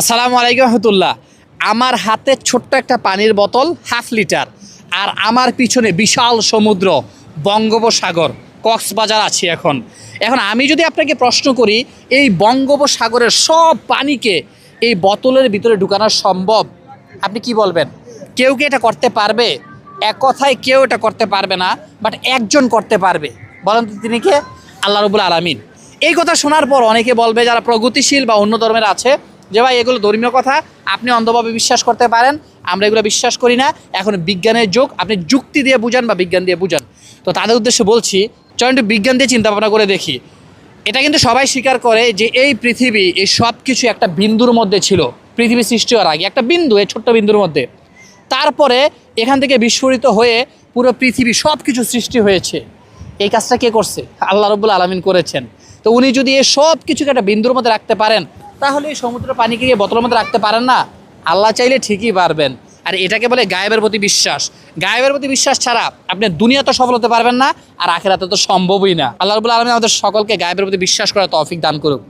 আসসালামু আলাইকুম রহমতুল্লাহ। আমার হাতে ছোট্ট একটা পানির বোতল, হাফ লিটার। আর আমার পিছনে বিশাল সমুদ্র, বঙ্গোপসাগর, কক্সবাজার আছি এখন। এখন আমি যদি আপনাকে প্রশ্ন করি, এই বঙ্গোপসাগরের সব পানিকে এই বোতলের ভিতরে ঢুকানো সম্ভব? আপনি কি বলবেন? কেউ কি এটা করতে পারবে? এক কথায় কেউ এটা করতে পারবে না বাট একজন করতে পারবে। বলেন তো তিনি কে? আল্লাহ রবুল আলমিন। এই কথা শোনার পর অনেকে বলবে, যারা প্রগতিশীল বা অন্য ধর্মের আছে যে ভাই, এগুলো ধর্মীয় কথা, আপনি অন্ধভাবে বিশ্বাস করতে পারেন, আমরা এগুলো বিশ্বাস করি না। এখন বিজ্ঞানের যুগ, আপনি যুক্তি দিয়ে বুঝান বা বিজ্ঞান দিয়ে বুঝান। তো তাদের উদ্দেশ্যে বলছি চল একটু বিজ্ঞান দিয়ে চিন্তা ভাবনা করে দেখি। এটা কিন্তু সবাই স্বীকার করে যে এই পৃথিবী, এই সব কিছু একটা বিন্দুর মধ্যে ছিল। পৃথিবী সৃষ্টি হওয়ার আগে, একটা বিন্দু, এই ছোট্ট বিন্দুর মধ্যে। তারপরে এখান থেকে বিস্ফোরিত হয়ে পুরো পৃথিবী সব কিছু সৃষ্টি হয়েছে। এই কাজটা কে করছে? আল্লাহ রব্বুল আলমিন করেছেন। তো উনি যদি এই সব কিছুকে একটা বিন্দুর মধ্যে রাখতে পারেন তাহলে সমুদ্র পানিকে বোতলের মধ্যে রাখতে পারেন না? আল্লাহ চাইলে ঠিকই পারবেন। আর এটাকে বলে গায়েবের প্রতি বিশ্বাস। গায়েবের প্রতি বিশ্বাস ছাড়া আপনি দুনিয়া তো সফল হতে পারবেন না, আর আখেরাতে তো সম্ভবই না। আল্লাহ রবুল আলমী আমাদের সকলকে গায়েবের প্রতি বিশ্বাস করার তৌফিক দান করুক।